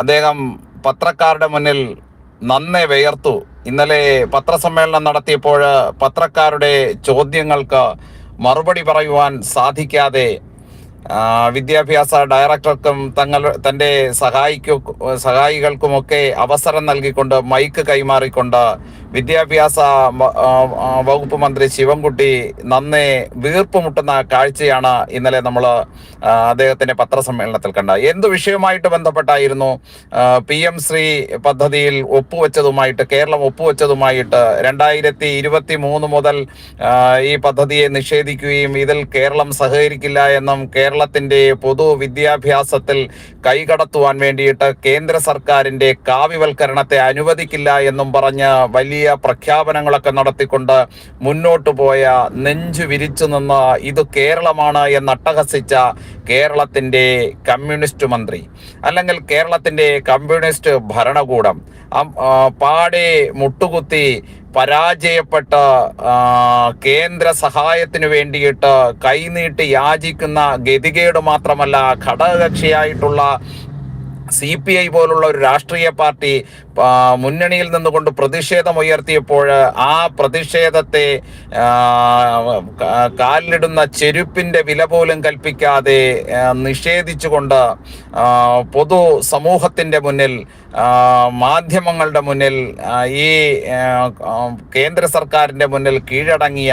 അദ്ദേഹം പത്രക്കാരുടെ മുന്നിൽ നന്നെ വിയർത്തു. ഇന്നലെ പത്രസമ്മേളനം നടത്തിയപ്പോൾ പത്രക്കാരുടെ ചോദ്യങ്ങൾക്ക് മറുപടി പറയുവാൻ സാധിക്കാതെ വിദ്യാഭ്യാസ ഡയറക്ടർക്കും തങ്ങൾ തന്റെ സഹായിക്കു സഹായികൾക്കുമൊക്കെ അവസരം നൽകിക്കൊണ്ട് മൈക്ക് കൈമാറിക്കൊണ്ട് വിദ്യാഭ്യാസ വകുപ്പ് മന്ത്രി ശിവൻകുട്ടി നന്നെ വീർപ്പ് മുട്ടുന്ന കാഴ്ചയാണ് ഇന്നലെ നമ്മൾ അദ്ദേഹത്തിന്റെ പത്രസമ്മേളനത്തിൽ കണ്ട. എന്ത് വിഷയവുമായിട്ട് ബന്ധപ്പെട്ടായിരുന്നു? പി എം ശ്രീ പദ്ധതിയിൽ ഒപ്പുവെച്ചതുമായിട്ട് കേരളം ഒപ്പുവെച്ചതുമായിട്ട് രണ്ടായിരത്തി ഇരുപത്തി മൂന്ന് മുതൽ ഈ പദ്ധതിയെ നിഷേധിക്കുകയും ഇതിൽ കേരളം സഹകരിക്കില്ല എന്നും കേരളത്തിന്റെ പൊതു വിദ്യാഭ്യാസത്തിൽ കൈകടത്തുവാൻ വേണ്ടിയിട്ട് കേന്ദ്ര സർക്കാരിന്റെ കാവ്യവൽക്കരണത്തെ അനുവദിക്കില്ല എന്നും പറഞ്ഞ് വലിയ പ്രഖ്യാപനങ്ങളൊക്കെ നടത്തിക്കൊണ്ട് മുന്നോട്ടു പോയ നെഞ്ചു വിരിച്ചു നിന്ന് ഇത് കേരളമാണ് എന്ന് അട്ടഹസിച്ച കേരളത്തിന്റെ കമ്മ്യൂണിസ്റ്റ് മന്ത്രി അല്ലെങ്കിൽ കേരളത്തിന്റെ കമ്മ്യൂണിസ്റ്റ് ഭരണകൂടം. പാടെ മുട്ടുകുത്തി പരാജയപ്പെട്ട കേന്ദ്ര സഹായത്തിന് വേണ്ടിയിട്ട് കൈനീട്ടി യാചിക്കുന്ന ഗതികേട് മാത്രമല്ല ഘടകകക്ഷിയായിട്ടുള്ള സി പി ഐ പോലുള്ള ഒരു രാഷ്ട്രീയ പാർട്ടി മുന്നണിയിൽ നിന്നുകൊണ്ട് പ്രതിഷേധം ഉയർത്തിയപ്പോൾ ആ പ്രതിഷേധത്തെ കാലിലിടുന്ന ചെരുപ്പിന്റെ വില പോലും കൽപ്പിക്കാതെ നിഷേധിച്ചുകൊണ്ട് പൊതു സമൂഹത്തിന്റെ മുന്നിൽ മാധ്യമങ്ങളുടെ മുന്നിൽ ഈ കേന്ദ്ര സർക്കാരിന്റെ മുന്നിൽ കീഴടങ്ങിയ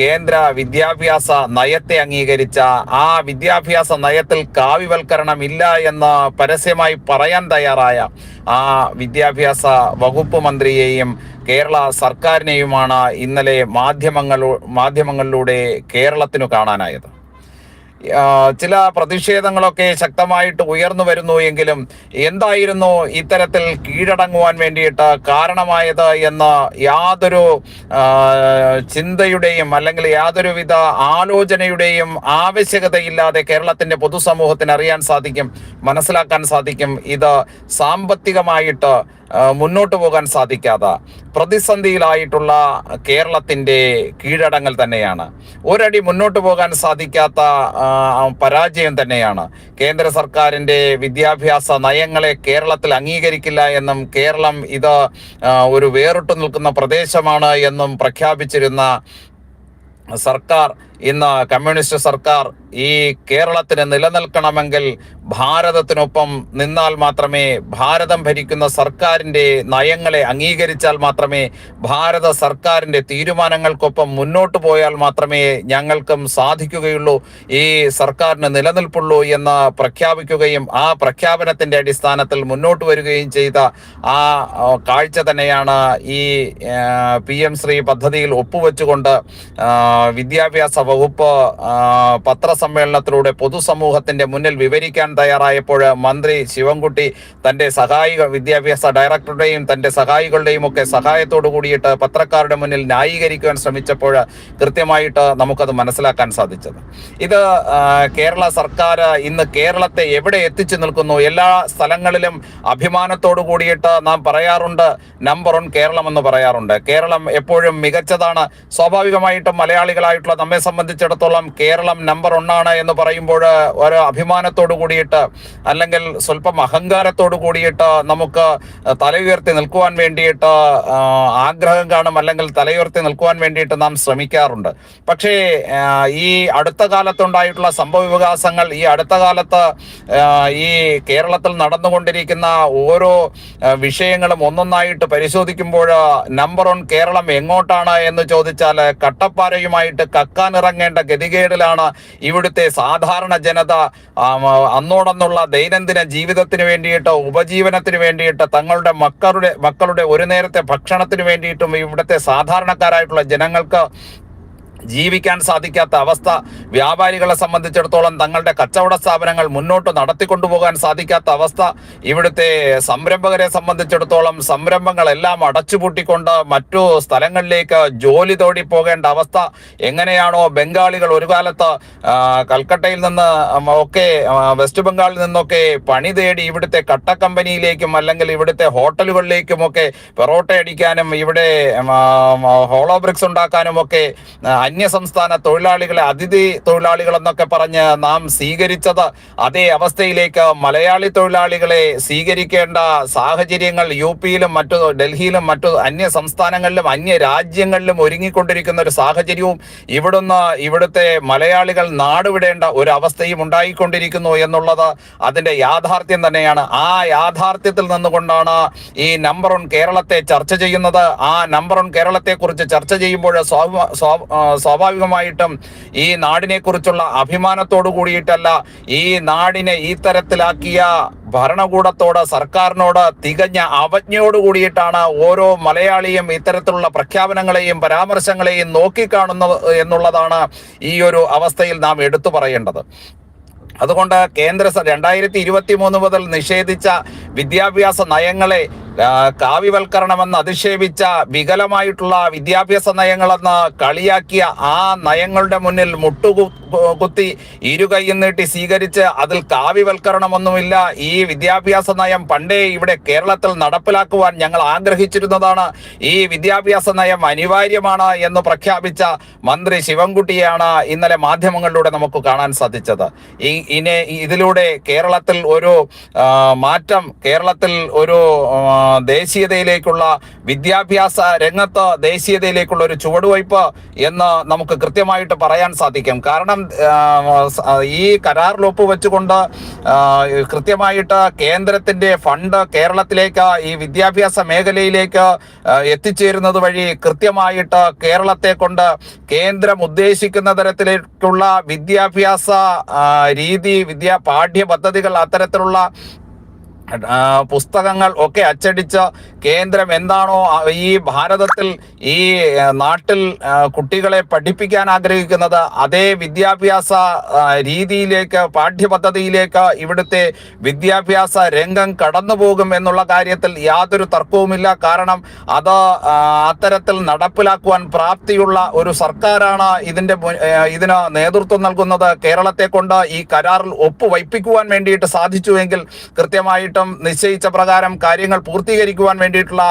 കേന്ദ്ര വിദ്യാഭ്യാസ നയത്തെ അംഗീകരിച്ച ആ വിദ്യാഭ്യാസ നയത്തിൽ കാവ്യവൽക്കരണം ഇല്ല എന്ന് പരസ്യമായി പറയാൻ തയ്യാറായ ആ വിദ്യാഭ്യാസ വകുപ്പ് മന്ത്രിയെയും കേരള സർക്കാരിനെയുമാണ് ഇന്നലെ മാധ്യമങ്ങളു മാധ്യമങ്ങളിലൂടെ കേരളത്തിനു കാണാനായത്. ചില പ്രതിഷേധങ്ങളൊക്കെ ശക്തമായിട്ട് ഉയർന്നു വരുന്നു എങ്കിലും എന്തായിരുന്നു ഇത്തരത്തിൽ കീഴടങ്ങുവാൻ വേണ്ടിയിട്ട് കാരണമായത് എന്ന യാതൊരു ചിന്തയുടെയും അല്ലെങ്കിൽ യാതൊരുവിധ ആലോചനയുടെയും ആവശ്യകതയില്ലാതെ കേരളത്തിന്റെ പൊതുസമൂഹത്തിന് അറിയാൻ സാധിക്കും മനസ്സിലാക്കാൻ സാധിക്കും. ഇത് സാമ്പത്തികമായിട്ട് മുന്നോട്ട് പോകാൻ സാധിക്കാത്ത പ്രതിസന്ധിയിലായിട്ടുള്ള കേരളത്തിന്റെ കീഴടങ്ങൾ തന്നെയാണ്. ഒരടി മുന്നോട്ട് പോകാൻ സാധിക്കാത്ത പരാജയം തന്നെയാണ്. കേന്ദ്ര സർക്കാരിന്റെ വിദ്യാഭ്യാസ നയങ്ങളെ കേരളത്തിൽ അംഗീകരിക്കില്ല എന്നും കേരളം ഇത് ഒരു വേറിട്ടു നിൽക്കുന്ന പ്രദേശമാണ് എന്നും പ്രഖ്യാപിച്ചിരുന്ന സർക്കാർ ഇന്ന് കമ്മ്യൂണിസ്റ്റ് സർക്കാർ ഈ കേരളത്തിന് നിലനിൽക്കണമെങ്കിൽ ഭാരതത്തിനൊപ്പം നിന്നാൽ മാത്രമേ ഭാരതം ഭരിക്കുന്ന സർക്കാരിന്റെ നയങ്ങളെ അംഗീകരിച്ചാൽ മാത്രമേ ഭാരത സർക്കാരിന്റെ തീരുമാനങ്ങൾക്കൊപ്പം മുന്നോട്ട് പോയാൽ മാത്രമേ ഞങ്ങൾക്കും സാധിക്കുകയുള്ളൂ. ഈ സർക്കാരിന് നിലനിൽപ്പുള്ളൂ എന്ന് പ്രഖ്യാപിക്കുകയും ആ പ്രഖ്യാപനത്തിന്റെ അടിസ്ഥാനത്തിൽ മുന്നോട്ട് വരികയും ചെയ്ത ആ കാഴ്ച തന്നെയാണ് ഈ പി എം ശ്രീ പദ്ധതിയിൽ ഒപ്പുവെച്ചുകൊണ്ട് വിദ്യാഭ്യാസ വകുപ്പ് പത്രസമ്മേളനത്തിലൂടെ പൊതുസമൂഹത്തിന്റെ മുന്നിൽ വിവരിക്കാൻ തയ്യാറായപ്പോൾ മന്ത്രി ശിവൻകുട്ടി തന്റെ സഹായിക വിദ്യാഭ്യാസ ഡയറക്ടറുടെയും തന്റെ സഹായികളുടെയും ഒക്കെ സഹായത്തോടു കൂടിയിട്ട് പത്രക്കാരുടെ മുന്നിൽ ന്യായീകരിക്കുവാൻ ശ്രമിച്ചപ്പോൾ കൃത്യമായിട്ട് നമുക്കത് മനസ്സിലാക്കാൻ സാധിച്ചത്. ഇത് കേരള സർക്കാർ ഇന്ന് കേരളത്തെ എവിടെ എത്തിച്ചു നിൽക്കുന്നു? എല്ലാ സ്ഥലങ്ങളിലും അഭിമാനത്തോടു കൂടിയിട്ട് നാം പറയാറുണ്ട് നമ്പർ വൺ കേരളം എന്ന് പറയാറുണ്ട്. കേരളം എപ്പോഴും മികച്ചതാണ്. സ്വാഭാവികമായിട്ടും മലയാളികളായിട്ടുള്ള നമ്മെ സംബന്ധിച്ചിടത്തോളം കേരളം നമ്പർ ഒന്നാണ് എന്ന് പറയുമ്പോൾ ഒരു അഭിമാനത്തോടു കൂടിയിട്ട് അല്ലെങ്കിൽ സ്വല്പം അഹങ്കാരത്തോടു കൂടിയിട്ട് നമുക്ക് തല ഉയർത്തി നിൽക്കുവാൻ വേണ്ടിയിട്ട് ആഗ്രഹം കാണും അല്ലെങ്കിൽ തലയുയർത്തി നിൽക്കുവാൻ വേണ്ടിയിട്ട് നാം ശ്രമിക്കാറുണ്ട്. പക്ഷേ ഈ അടുത്ത കാലത്തുണ്ടായിട്ടുള്ള സംഭവ വികാസങ്ങൾ ഈ അടുത്ത കാലത്ത് ഈ കേരളത്തിൽ നടന്നുകൊണ്ടിരിക്കുന്ന ഓരോ വിഷയങ്ങളും ഒന്നൊന്നായിട്ട് പരിശോധിക്കുമ്പോൾ നമ്പർ വൺ കേരളം എങ്ങോട്ടാണ് എന്ന് ചോദിച്ചാൽ കട്ടപ്പാറയുമായിട്ട് കക്കാനിറങ്ങേണ്ട ഗതികേടിലാണ് ഇവിടുത്തെ സാധാരണ ജനത അന്നോടന്നുള്ള ദൈനംദിന ജീവിതത്തിന് വേണ്ടിയിട്ട് ഉപജീവനത്തിന് വേണ്ടിയിട്ട് തങ്ങളുടെ മക്കളുടെ മക്കളുടെ ഒരു നേരത്തെ ഭക്ഷണത്തിന് വേണ്ടിയിട്ടും ഇവിടുത്തെ സാധാരണക്കാരായിട്ടുള്ള ജനങ്ങൾക്ക് ജീവിക്കാൻ സാധിക്കാത്ത അവസ്ഥ വ്യാപാരികളെ സംബന്ധിച്ചിടത്തോളം തങ്ങളുടെ കച്ചവട സ്ഥാപനങ്ങൾ മുന്നോട്ട് നടത്തിക്കൊണ്ടുപോകാൻ സാധിക്കാത്ത അവസ്ഥ ഇവിടുത്തെ സംരംഭകരെ സംബന്ധിച്ചിടത്തോളം സംരംഭങ്ങളെല്ലാം അടച്ചുപൂട്ടിക്കൊണ്ട് മറ്റു സ്ഥലങ്ങളിലേക്ക് ജോലി തോടി പോകേണ്ട അവസ്ഥ എങ്ങനെയാണോ ബംഗാളികൾ ഒരു കാലത്ത് കൽക്കട്ടയിൽ നിന്ന് ഒക്കെ വെസ്റ്റ് ബംഗാളിൽ നിന്നൊക്കെ പണി തേടി ഇവിടുത്തെ കട്ട കമ്പനിയിലേക്കും അല്ലെങ്കിൽ ഇവിടുത്തെ ഹോട്ടലുകളിലേക്കുമൊക്കെ പെറോട്ട അടിക്കാനും ഇവിടെ ഹോളോ ബ്രിക്സ് ഉണ്ടാക്കാനും ഒക്കെ അന്യസംസ്ഥാന തൊഴിലാളികളെ അതിഥി തൊഴിലാളികൾ എന്നൊക്കെ പറഞ്ഞ് നാം സ്വീകരിച്ചത് അതേ അവസ്ഥയിലേക്ക് മലയാളി തൊഴിലാളികളെ സ്വീകരിക്കേണ്ട സാഹചര്യങ്ങൾ യു പിയിലും മറ്റു ഡൽഹിയിലും മറ്റു അന്യ സംസ്ഥാനങ്ങളിലും അന്യ രാജ്യങ്ങളിലും ഒരുങ്ങിക്കൊണ്ടിരിക്കുന്ന ഒരു സാഹചര്യവും ഇവിടുന്ന് ഇവിടുത്തെ മലയാളികൾ നാടുവിടേണ്ട ഒരു അവസ്ഥയും ഉണ്ടായിക്കൊണ്ടിരിക്കുന്നു എന്നുള്ളത് അതിന്റെ യാഥാർത്ഥ്യം തന്നെയാണ്. ആ യാഥാർത്ഥ്യത്തിൽ നിന്നുകൊണ്ടാണ് ഈ നമ്പർ വൺ കേരളത്തെ ചർച്ച ചെയ്യുന്നത്. ആ നമ്പർ വൺ കേരളത്തെ കുറിച്ച് ചർച്ച ചെയ്യുമ്പോൾ സ്വാഭാവികമായിട്ടും ഈ നാടിനെ കുറിച്ചുള്ള അഭിമാനത്തോടു കൂടിയിട്ടല്ല ഈ നാടിനെ ഈ തരത്തിലാക്കിയ ഭരണകൂടത്തോട് സർക്കാരിനോട് തികഞ്ഞ അവജ്ഞയോട് കൂടിയിട്ടാണ് ഓരോ മലയാളിയും ഇത്തരത്തിലുള്ള പ്രഖ്യാപനങ്ങളെയും പരാമർശങ്ങളെയും നോക്കിക്കാണുന്നത് എന്നുള്ളതാണ് ഈ ഒരു അവസ്ഥയിൽ നാം എടുത്തു പറയേണ്ടത്. അതുകൊണ്ട് കേന്ദ്ര രണ്ടായിരത്തി ഇരുപത്തി മൂന്ന് മുതൽ നിഷേധിച്ച വിദ്യാഭ്യാസ നയങ്ങളെ കാവ്യവൽക്കരണമെന്ന് അധിക്ഷേപിച്ച വികലമായിട്ടുള്ള വിദ്യാഭ്യാസ നയങ്ങളെന്ന് കളിയാക്കിയ ആ നയങ്ങളുടെ മുന്നിൽ മുട്ടുകു കുത്തി ഇരുകൈയും നീട്ടി സ്വീകരിച്ച് അതിൽ കാവ്യവൽക്കരണമൊന്നുമില്ല. ഈ വിദ്യാഭ്യാസ നയം പണ്ടേ ഇവിടെ കേരളത്തിൽ നടപ്പിലാക്കുവാൻ ഞങ്ങൾ ആഗ്രഹിച്ചിരുന്നതാണ്. ഈ വിദ്യാഭ്യാസ നയം അനിവാര്യമാണ് എന്ന് പ്രഖ്യാപിച്ച മന്ത്രി ശിവൻകുട്ടിയാണ് ഇന്നലെ മാധ്യമങ്ങളിലൂടെ നമുക്ക് കാണാൻ സാധിച്ചത്. ഇനി ഇതിലൂടെ കേരളത്തിൽ ഒരു മാറ്റം കേരളത്തിൽ ഒരു ദേശീയതയിലേക്കുള്ള വിദ്യാഭ്യാസ രംഗത്ത് ദേശീയതയിലേക്കുള്ള ഒരു ചുവടുവയ്പ് എന്ന് നമുക്ക് കൃത്യമായിട്ട് പറയാൻ സാധിക്കും. കാരണം ഈ കരാറിൽ ഒപ്പുവെച്ചുകൊണ്ട് കൃത്യമായിട്ട് കേന്ദ്രത്തിന്റെ ഫണ്ട് കേരളത്തിലേക്ക് ഈ വിദ്യാഭ്യാസ മേഖലയിലേക്ക് എത്തിച്ചേരുന്നത് വഴി കൃത്യമായിട്ട് കേരളത്തെ കൊണ്ട് കേന്ദ്രം ഉദ്ദേശിക്കുന്ന തരത്തിലേക്കുള്ള വിദ്യാഭ്യാസ രീതി വിദ്യാ പാഠ്യ പദ്ധതികൾ അത്തരത്തിലുള്ള പുസ്തകങ്ങൾ ഒക്കെ അച്ചടിച്ച കേന്ദ്രം എന്താണോ ഈ ഭാരതത്തിൽ ഈ നാട്ടിൽ കുട്ടികളെ പഠിപ്പിക്കാൻ ആഗ്രഹിക്കുന്നത് അതേ വിദ്യാഭ്യാസ രീതിയിലേക്ക് പാഠ്യപദ്ധതിയിലേക്ക് ഇവിടുത്തെ വിദ്യാഭ്യാസ രംഗം കടന്നു പോകും എന്നുള്ള കാര്യത്തിൽ യാതൊരു തർക്കവുമില്ല. കാരണം അത് അത്തരത്തിൽ നടപ്പിലാക്കുവാൻ പ്രാപ്തിയുള്ള ഒരു സർക്കാരാണ് ഇതിന്റെ ഇതിന് നേതൃത്വം നൽകുന്നത്. കേരളത്തെ കൊണ്ട് ഈ കരാറിൽ ഒപ്പുവയ്പ്പിക്കുവാൻ വേണ്ടിയിട്ട് സാധിച്ചുവെങ്കിൽ കൃത്യമായിട്ടും നിശ്ചയിച്ച പ്രകാരം കാര്യങ്ങൾ പൂർത്തീകരിക്കുവാൻ വേണ്ടിയിട്ടുള്ള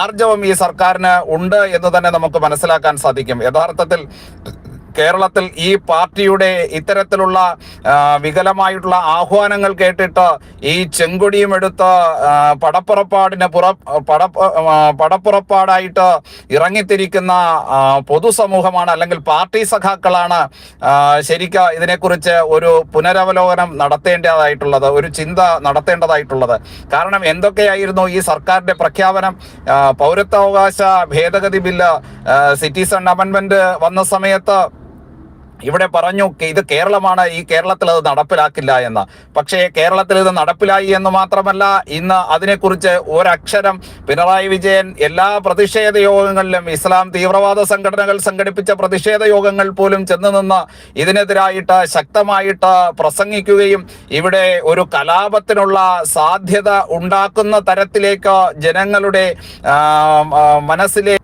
ആർജവം ഈ സർക്കാരിന് ഉണ്ട് എന്ന് തന്നെ നമുക്ക് മനസ്സിലാക്കാൻ സാധിക്കും. യഥാർത്ഥത്തിൽ കേരളത്തിൽ ഈ പാർട്ടിയുടെ ഇത്തരത്തിലുള്ള വികലമായിട്ടുള്ള ആഹ്വാനങ്ങൾ കേട്ടിട്ട് ഈ ചെങ്കൊടിയും എടുത്ത് പടപ്പുറപ്പാടിന് പുറ പട പടപ്പുറപ്പാടായിട്ട് ഇറങ്ങിത്തിരിക്കുന്ന പൊതുസമൂഹമാണ് അല്ലെങ്കിൽ പാർട്ടി സഖാക്കളാണ് ശരിക്കും ഇതിനെക്കുറിച്ച് ഒരു പുനരവലോകനം നടത്തേണ്ടതായിട്ടുള്ളത് ഒരു ചിന്ത നടത്തേണ്ടതായിട്ടുള്ളത്. കാരണം എന്തൊക്കെയായിരുന്നു ഈ സർക്കാരിന്റെ പ്രഖ്യാപനം? പൗരത്വാവകാശ ഭേദഗതി ബില്ല് സിറ്റിസൺ അമെന്റ്മെന്റ് വന്ന സമയത്ത് ഇവിടെ പറഞ്ഞു "കെ- ഇത് കേരളമാണ് ഈ കേരളത്തിൽ അത് നടപ്പിലാക്കില്ല എന്ന്. പക്ഷേ കേരളത്തിൽ ഇത് നടപ്പിലായി എന്ന് മാത്രമല്ല ഇന്ന് അതിനെക്കുറിച്ച് ഒരക്ഷരം പിണറായി വിജയൻ എല്ലാ പ്രതിഷേധ യോഗങ്ങളിലും ഇസ്ലാം തീവ്രവാദ സംഘടനകൾ സംഘടിപ്പിച്ച പ്രതിഷേധ യോഗങ്ങൾ പോലും ചെന്ന് നിന്ന് ഇതിനെതിരായിട്ട് ശക്തമായിട്ട് പ്രസംഗിക്കുകയും ഇവിടെ ഒരു കലാപത്തിനുള്ള സാധ്യത ഉണ്ടാക്കുന്ന തരത്തിലേക്ക് ജനങ്ങളുടെ മനസ്സിലെ